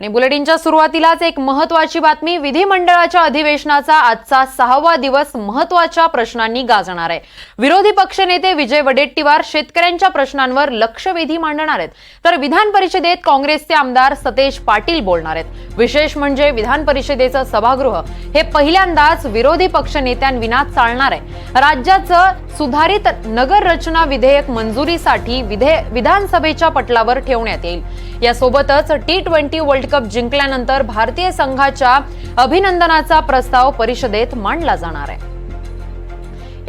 आणि बुलेटिनच्या सुरुवातीलाच एक महत्वाची बातमी विधिमंडळाच्या अधिवेशनाचा आजचा सहावा दिवस महत्त्वाच्या प्रश्नांनी गाजणार आहे. विरोधी पक्षनेते विजय वडेट्टीवार शेतकऱ्यांच्या प्रश्नांवर लक्षवेधी मांडणार आहेत. तर विधान परिषदेत काँग्रेसचे आमदार सतेज पाटील बोलणार आहेत. विशेष म्हणजे विधान परिषदेचं सभागृह हे पहिल्यांदाच विरोधी पक्षनेत्यांविना चालणार आहे. राज्याचं सुधारित नगर रचना विधेयक मंजुरीसाठी विधे विधानसभेच्या पटलावर ठेवण्यात येईल. यासोबतच टी ट्वेंटी वर्ल्ड कप जिंकल्यानंतर भारतीय संघाच्या अभिनंदनाचा प्रस्ताव परिषदेत मांडला जाणार आहे.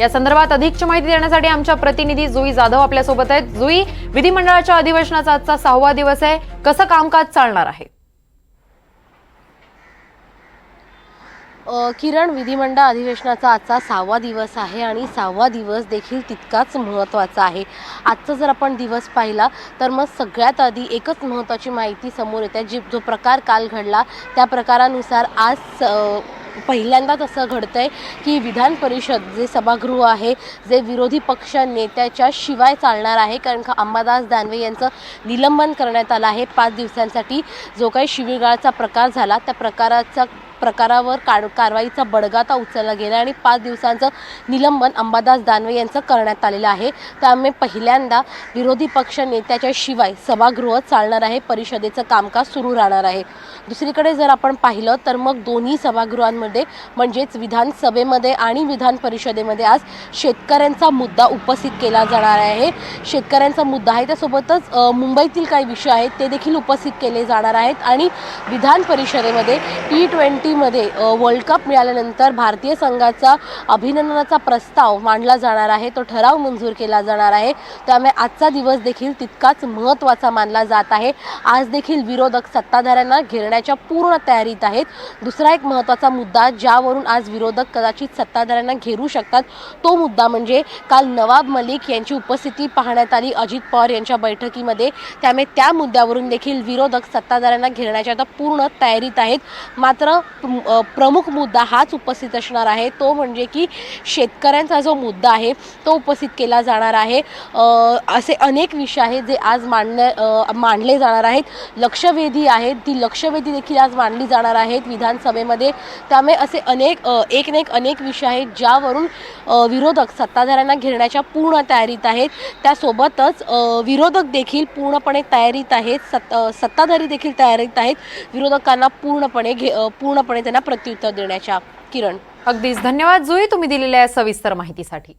या संदर्भात अधिकची माहिती देण्यासाठी आमच्या प्रतिनिधी जुई जाधव आपल्यासोबत आहेत. जुई विधिमंडळाच्या अधिवेशनाचा आजचा सहावा दिवस आहे. कसं कामकाज चालणार आहे? किरण विधिमंडळ अधिवेशनाचा आजचा सहावा दिवस आहे आणि सहावा दिवस देखील तितकाच महत्त्वाचा आहे. आजचा जर आपण दिवस पाहिला तर मग सगळ्यात आधी एकच महत्त्वाची माहिती समोर येते जी जो प्रकार काल घडला त्या प्रकारानुसार आज पहिल्यांदाच असं आहे की विधान परिषद जे सभागृह आहे जे विरोधी पक्ष नेत्याच्या शिवाय चालणार आहे कारण का अंबादास दानवे यांचं निलंबन करण्यात आलं आहे. पाच दिवसांसाठी जो काही शिवीगाळचा प्रकार झाला त्या प्रकाराचा प्रकारावर कार कारवाईचा बडगा आता उचलला गेला आणि पाच दिवसांचं निलंबन अंबादास दानवे यांचं करण्यात आलेलं आहे. त्यामुळे पहिल्यांदा विरोधी पक्ष नेत्याच्या शिवाय सभागृह चालणार आहे. परिषदेचं कामकाज सुरू राहणार आहे. दुसरीकडे जर आपण पाहिलं तर मग दोन्ही सभागृहांमध्ये म्हणजेच विधानसभेमध्ये आणि विधान परिषदेमध्ये आज शेतकऱ्यांचा मुद्दा उपस्थित केला जाणार आहे. शेतकऱ्यांचा मुद्दा आहे. त्यासोबतच मुंबईतील काही विषय आहेत ते देखील उपस्थित केले जाणार आहेत. आणि विधान परिषदेमध्ये टी ट्वेंटीमध्ये वर्ल्ड कप मिळाल्यानंतर भारतीय संघाचा अभिनंदनाचा प्रस्ताव मांडला जाणार आहे. तो ठराव मंजूर केला जाणार आहे. त्यामुळे आजचा दिवस देखील तितकाच महत्त्वाचा मानला जात आहे. आज देखील विरोधक सत्ताधाऱ्यांना घेरण्याच्या पूर्ण तयारीत आहेत. दुसरा एक महत्त्वाचा मुद्दा ज्यावरून आज विरोधक कदाचित सत्ताधाऱ्यांना घेरू शकतात तो मुद्दा म्हणजे काल नवाब मलिक यांची उपस्थिती पाहण्यात आली. अजित पवार यांच्या बैठकीमध्ये. त्यामुळे त्या मुद्द्यावरून देखील विरोधक सत्ताधाऱ्यांना घेरण्याच्या आता पूर्ण तयारीत आहेत. मात्र प्रमुख मुद्दा हाच उपस्थित असणार आहे. तो म्हणजे की शेतकऱ्यांचा जो मुद्दा आहे तो उपस्थित केला जाणार आहे. असे अनेक विषय आहेत जे आज मांडण्या मांडले जाणार आहेत. लक्षवेधी आहेत. ती लक्षवेधी देखील आज मांडली जाणार आहेत विधानसभेमध्ये. त्यामुळे असे अनेक एक ना एक अनेक विषय आहेत ज्यावरून विरोधक सत्ताधाऱ्यांना घेण्याच्या पूर्ण तयारीत आहेत. त्यासोबतच विरोधक देखील पूर्णपणे तयारीत आहेत. सत् सत्ताधारी देखील तयारीत आहेत. विरोधकांना पूर्णपणे घे पूर्णपणे पूर्णपणे त्यांना प्रत्युत्तर देण्याच्या किरण. अगदीच. धन्यवाद जुई तुम्ही दिलेल्या या सविस्तर माहितीसाठी.